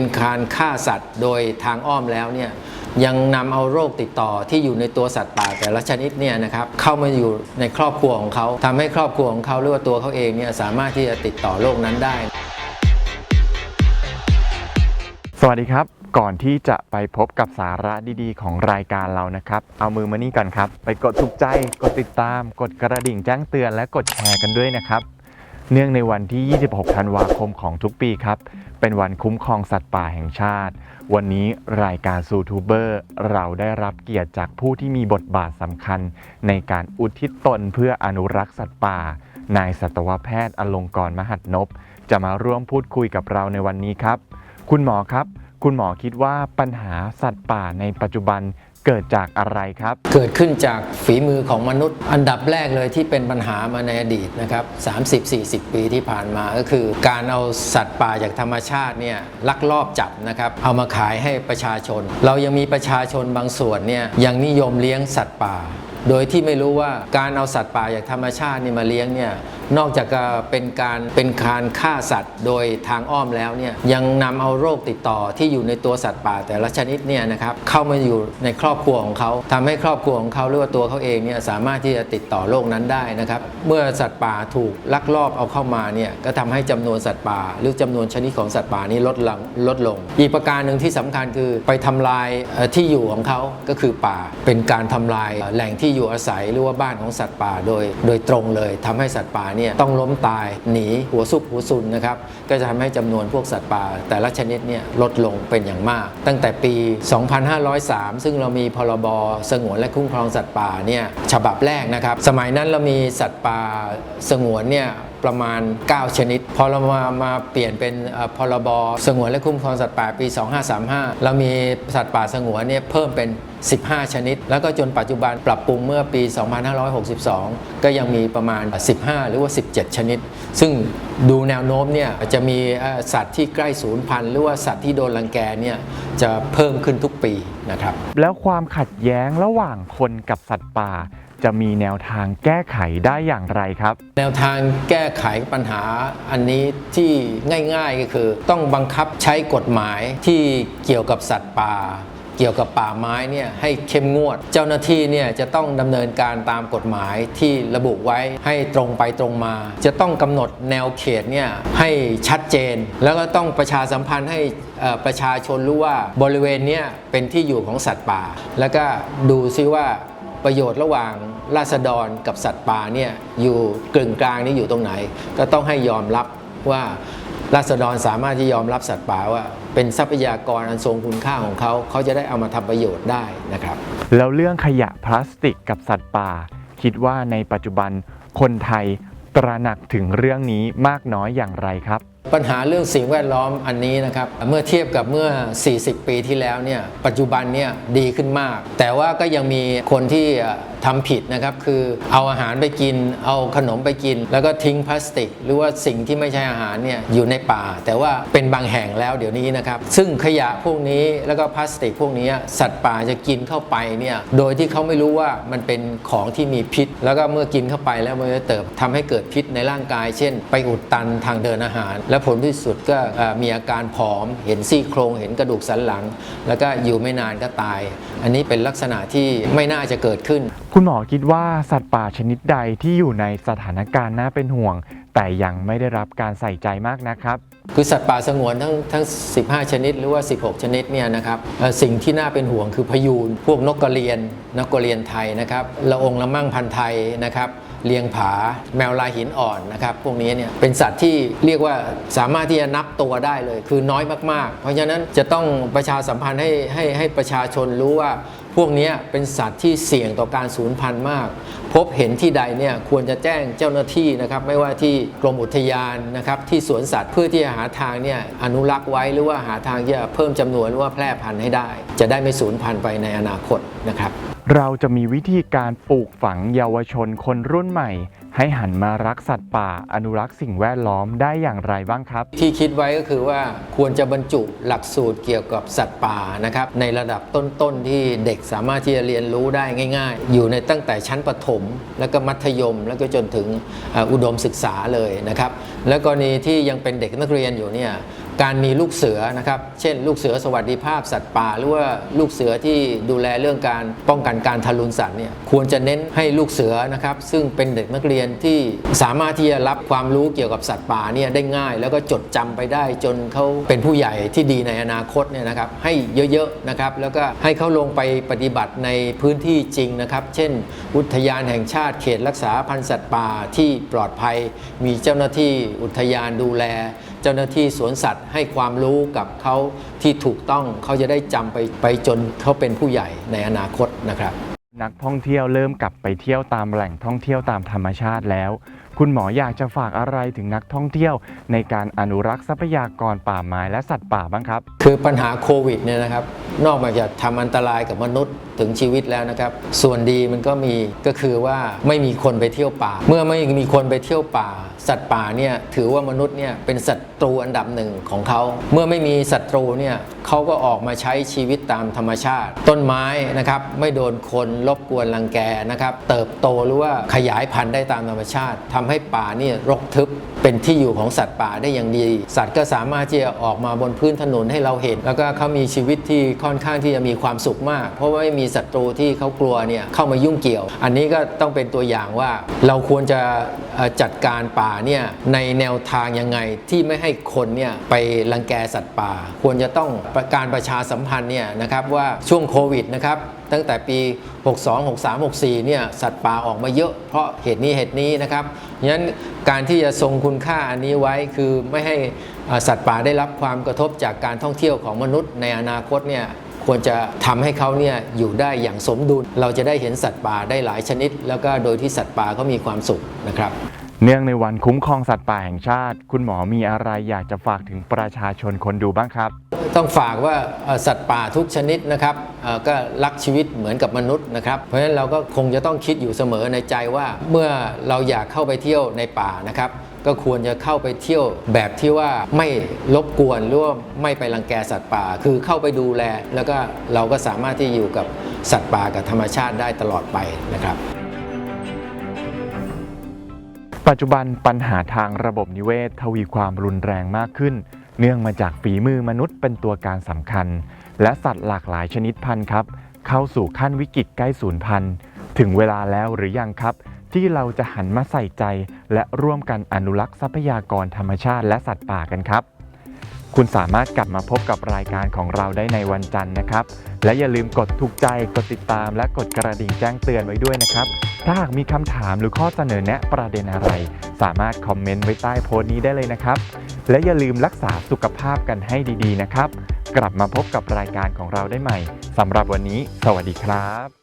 เป็นการฆ่าสัตว์โดยทางอ้อมแล้วเนี่ยยังนำเอาโรคติดต่อที่อยู่ในตัวสัตว์ป่าแต่ละชนิดเนี่ยนะครับเข้ามาอยู่ในครอบครัวของเขาทำให้ครอบครัวของเขาหรือว่าตัวเขาเองเนี่ยสามารถที่จะติดต่อโรคนั้นได้ สวัสดีครับก่อนที่จะไปพบกับสาระดีๆ ของรายการเรานะครับ เอามือมานี่ก่อนครับ ไปกดถูกใจ กดติดตาม กดกระดิ่งแจ้งเตือนและกดแชร์กันด้วยนะครับ เนื่องในวันที่ 26 ธันวาคมของทุกปีครับ เป็นวันคุ้มครองสัตว์ป่าแห่งชาติ วันนี้รายการซูทูเบอร์เราได้รับเกียรติจากผู้ที่มีบทบาทสำคัญ ในการอุทิศตนเพื่ออนุรักษ์สัตว์ป่า นายสัตวแพทย์อลงกรณ์มหัดนบจะมาร่วมพูดคุยกับเราในวันนี้ครับ คุณหมอครับ คุณหมอคิดว่าปัญหาสัตว์ป่าในปัจจุบัน เกิดจากอะไรครับ เกิดขึ้นจากฝีมือของมนุษย์ อันดับแรกเลยที่เป็นปัญหามาในอดีตนะครับ 30-40 ปีที่ผ่านมาก็คือ การเอาสัตว์ป่าจากธรรมชาติเนี่ยลักลอบจับนะครับเอามาขายให้ประชาชน เรายังมีประชาชนบางส่วนเนี่ยยังนิยมเลี้ยงสัตว์ป่า โดยที่ไม่รู้ว่าการเอาสัตว์ป่าจากธรรมชาตินี่มาเลี้ยงเนี่ย นอกจากจะเป็นการเป็นการฆ่าสัตว์โดยทางอ้อมแล้วเนี่ยยังนำเอาโรคติดต่อที่อยู่ในตัวสัตว์ป่าแต่ละชนิดเนี่ยนะครับเข้ามาอยู่ในครอบครัวของเขาทำให้ครอบครัวของเขาหรือว่าตัวเขาเองเนี่ยสามารถที่จะติดต่อโรคนั้นได้นะครับเมื่อสัตว์ป่าถูกลักลอบเอาเข้ามาเนี่ยก็ทำให้จำนวนสัตว์ป่า หรือจำนวนชนิดของสัตว์ป่านี้ลดลงลดลง อีกประการหนึ่งที่สำคัญคือไปทำลายที่อยู่ของเขาก็คือป่าเป็นการทำลายแหล่งที่อยู่อาศัยหรือว่าบ้านของสัตว์ป่าโดย โดยตรงเลยทำให้สัตว์ป่าเนี่ยต้องล้มตายหนีหัวซุกหัวซุนนะครับก็จะทำให้จำนวนพวกสัตว์ป่า แต่ละชนิดเนี่ยลดลงเป็นอย่างมาก ตั้งแต่ปี 2503 ซึ่งเรามีพรบสงวนและคุ้มครองสัตว์ป่าเนี่ยฉบับแรกนะครับสมัยนั้นเรามีสัตว์ป่าสงวนเนี่ย ประมาณ 9 ชนิด พอเรามามาเปลี่ยนเป็นพรบสงวนและคุ้มครองสัตว์ป่าปี 2535 เรามีสัตว์ป่าสงวนเนี่ยเพิ่มเป็น 15 ชนิด แล้วก็จนปัจจุบันปรับปรุงเมื่อปี 2562 ก็ยังมีประมาณ 15 หรือว่า 17 ชนิด ซึ่งดูแนวโน้มเนี่ยจะมีสัตว์ที่ใกล้สูญพันธุ์หรือว่าสัตว์ที่โดนรังแกเนี่ยจะเพิ่มขึ้นทุกปีนะครับ แล้วความขัดแย้งระหว่างคนกับสัตว์ป่า จะมีแนวทางแก้ไขได้อย่างไรครับ แนวทางแก้ไขปัญหาอันนี้ที่ง่ายๆก็คือ ต้องบังคับใช้กฎหมายที่เกี่ยวกับสัตว์ป่าเกี่ยวกับป่าไม้เนี่ยให้เข้มงวด เจ้าหน้าที่เนี่ยจะต้องดำเนินการตามกฎหมายที่ระบุไว้ให้ตรงไปตรงมา จะต้องกำหนดแนวเขตเนี่ยให้ชัดเจน แล้วก็ต้องประชาสัมพันธ์ให้ประชาชนรู้ว่าบริเวณเนี้ยเป็นที่อยู่ของสัตว์ป่า แล้วก็ดูซิว่า ประโยชน์ระหว่างราษฎรกับสัตว์ป่าเนี่ยอยู่กึ่งกลางนี่อยู่ตรงไหน ก็ต้องให้ยอมรับว่าราษฎรสามารถที่ยอมรับสัตว์ป่าว่า เป็นทรัพยากรอันทรงคุณค่าของเขา เขาจะได้เอามาทำประโยชน์ได้นะครับ แล้วเรื่องขยะพลาสติกกับสัตว์ป่า คิดว่าในปัจจุบันคนไทยตระหนักถึงเรื่องนี้มากน้อยอย่างไรครับ ปัญหาเรื่องสิ่งแวดล้อมอันนี้นะครับ เมื่อเทียบกับเมื่อ 40 ปีที่แล้วเนี่ยปัจจุบันเนี่ยดีขึ้นมาก แต่ว่าก็ยังมีคนที่ทำผิดนะครับคือเอาอาหารไปกิน เอาขนมไปกิน แล้วก็ทิ้งพลาสติก หรือว่าสิ่งที่ไม่ใช่อาหารเนี่ยอยู่ในป่า แต่ว่าเป็นบางแห่งแล้วเดี๋ยวนี้นะครับ ซึ่งขยะพวกนี้แล้วก็พลาสติกพวกนี้สัตว์ป่าจะกินเข้าไปเนี่ยโดยที่เขาไม่รู้ว่ามันเป็นของที่มีพิษ แล้วก็เมื่อกินเข้าไปแล้วมันจะเติบทำให้เกิดพิษในร่างกาย เช่น ไปอุดตันทางเดินอาหาร และผลที่สุดก็มีอาการผอม เห็นซี่โครงเห็นกระดูกสันหลัง แล้วก็อยู่ไม่นานก็ตาย อันนี้เป็นลักษณะที่ไม่น่าจะเกิดขึ้นคุณหมอคิดว่าสัตว์ป่าชนิดใดที่อยู่ในสถานการณ์น่าเป็นห่วง แต่ยังไม่ได้รับการใส่ใจมากนะครับ คือสัตว์ป่าสงวนทั้งทั้ง 15 ชนิดหรือว่า 16 ชนิดเนี่ยนะครับสิ่งที่น่าเป็นห่วงคือพยูน พวกนกกระเรียน นกกระเรียนไทยนะครับละองละมั่งพันธุ์ไทยนะครับเลียงผาแมวลายหินอ่อนนะครับพวกนี้เนี่ยเป็นสัตว์ที่เรียกว่าสามารถที่จะนับตัวได้เลย คือน้อยมากๆ เพราะฉะนั้นจะต้องประชาสัมพันธ์ให้ให้ให้ประชาชนรู้ว่า พวกนี้เป็นสัตว์ที่เสี่ยงต่อการสูญพันธุ์มาก พบเห็นที่ใดเนี่ยควรจะแจ้งเจ้าหน้าที่นะครับไม่ว่าที่กรมอุทยานนะครับที่สวนสัตว์เพื่อที่จะหาทางเนี่ยอนุรักษ์ไว้หรือว่าหาทางที่จะเพิ่มจำนวนหรือว่าแพร่พันธุ์ให้ได้ จะได้ไม่สูญพันธุ์ไปในอนาคตนะครับ เราจะมีวิธีการปลูกฝังเยาวชนคนรุ่นใหม่ ให้หันมารักสัตว์ป่า อนุรักษ์สิ่งแวดล้อมได้อย่างไรบ้างครับ ที่คิดไว้ก็คือว่าควรจะบรรจุหลักสูตรเกี่ยวกับสัตว์ป่านะครับในระดับต้นๆที่เด็กสามารถที่จะเรียนรู้ได้ง่าย ๆ อยู่ในตั้งแต่ชั้นประถม แล้วก็มัธยม แล้วก็จนถึงอุดมศึกษาเลยนะครับและกรณีที่ยังเป็นเด็กนักเรียนอยู่เนี่ย การมีลูกเสือนะครับ เช่น ลูกเสือสวัสดิภาพสัตว์ป่า หรือว่าลูกเสือที่ดูแลเรื่องการป้องกันการทารุณสัตว์เนี่ยควรจะเน้นให้ลูกเสือนะครับ ซึ่งเป็นเด็กนักเรียนที่สามารถที่จะรับความรู้เกี่ยวกับสัตว์ป่าเนี่ยได้ง่าย แล้วก็จดจำไปได้จนเขาเป็นผู้ใหญ่ที่ดีในอนาคตเนี่ยนะครับ ให้เยอะๆนะครับ แล้วก็ให้เขาลงไปปฏิบัติในพื้นที่จริงนะครับ เช่น อุทยานแห่งชาติเขตรักษาพันธุ์สัตว์ป่าที่ปลอดภัย มีเจ้าหน้าที่อุทยานดูแลเจ้าหน้าที่สวนสัตว์ให้ความรู้กับเขาที่ถูกต้องเขาจะได้จำไปไปจนเขาเป็นผู้ใหญ่ในอนาคตนะครับ นักท่องเที่ยวเริ่มกลับไปเที่ยวตามแหล่งท่องเที่ยวตามธรรมชาติแล้ว คุณหมออยากจะฝากอะไรถึงนักท่องเที่ยว ในการอนุรักษ์ทรัพยากรป่าไม้และสัตว์ป่าบ้างครับ คือปัญหาโควิดเนี่ยนะครับ นอกจากทำอันตรายกับมนุษย์ถึงชีวิตแล้วนะครับ ส่วนดีมันก็มีก็คือว่าไม่มีคนไปเที่ยวป่า เมื่อไม่มีคนไปเที่ยวป่า สัตว์ป่าเนี่ยถือว่ามนุษย์เนี่ยเป็นศัตรูอันดับหนึ่งของเขา เมื่อไม่มีศัตรูเนี่ยเขาก็ออกมาใช้ชีวิตตามธรรมชาติ ต้นไม้นะครับไม่โดนคนรบกวนรังแกนะครับ เติบโตหรือว่าขยายพันธุ์ได้ตามธรรมชาติทำให้ป่าเนี่ยรกทึบเป็นที่อยู่ของสัตว์ป่าได้อย่างดี สัตว์ก็สามารถที่จะออกมาบนพื้นถนนให้เราเห็น แล้วก็เขามีชีวิตที่ค่อนข้างที่จะมีความสุขมาก เพราะว่าไม่มีศัตรูที่เขากลัวเนี่ยเข้ามายุ่งเกี่ยว อันนี้ก็ต้องเป็นตัวอย่างว่าเราควรจะจัดการป่าเนี่ยในแนวทางยังไงที่ไม่ให้คนเนี่ยไปรังแกสัตว์ป่า ควรจะต้องการประชาสัมพันธ์เนี่ยนะครับว่าช่วงโควิดนะครับ ตั้งแต่ปี 62 63 64 เนี่ยสัตว์ป่าออกมาเยอะเพราะเหตุนี้เหตุนี้นะครับงั้นการที่จะทรงคุณค่าอันนี้ไว้คือไม่ให้สัตว์ป่าได้รับความกระทบจากการท่องเที่ยวของมนุษย์ในอนาคตเนี่ยควรจะทำให้เขาเนี่ยอยู่ได้อย่างสมดุล เราจะได้เห็นสัตว์ป่าได้หลายชนิด แล้วก็โดยที่สัตว์ป่าเขามีความสุขนะครับเนื่องในวันคุ้มครองสัตว์ป่าแห่งชาติ คุณหมอมีอะไรอยากจะฝากถึงประชาชนคนดูบ้างครับ ต้องฝากว่าสัตว์ป่าทุกชนิดนะครับก็รักชีวิตเหมือนกับมนุษย์นะครับ เพราะฉะนั้นเราก็คงจะต้องคิดอยู่เสมอในใจว่าเมื่อเราอยากเข้าไปเที่ยวในป่านะครับก็ควรจะเข้าไปเที่ยวแบบที่ว่าไม่รบกวนหรือว่าไม่ไปรังแกสัตว์ป่า คือเข้าไปดูแล แล้วก็เราก็สามารถที่อยู่กับสัตว์ป่ากับธรรมชาติได้ตลอดไปนะครับ ปัจจุบันปัญหาทางระบบนิเวศทวีความรุนแรงมากขึ้น เนื่องมาจากฝีมือมนุษย์เป็นตัวการสำคัญ และสัตว์หลากหลายชนิดพันธุ์ครับ เข้าสู่ขั้นวิกฤตใกล้สูญพันธุ์ถึงเวลาแล้วหรือยังครับ ที่เราจะหันมาใส่ใจ และร่วมกันอนุรักษ์ทรัพยากรธรรมชาติและสัตว์ป่ากันครับ คุณสามารถกลับมาพบกับรายการของเราได้ในวันจันทร์นะครับ และอย่าลืมกดถูกใจ กดติดตาม และกดกระดิ่งแจ้งเตือนไว้ด้วยนะครับ ถ้าหากมีคำถามหรือข้อเสนอแนะประเด็นอะไร สามารถคอมเมนต์ไว้ใต้โพสต์นี้ได้เลยนะครับ และอย่าลืมรักษาสุขภาพกันให้ดี ๆ นะครับ กลับมาพบกับรายการของเราได้ใหม่สำหรับวันนี้ สวัสดีครับ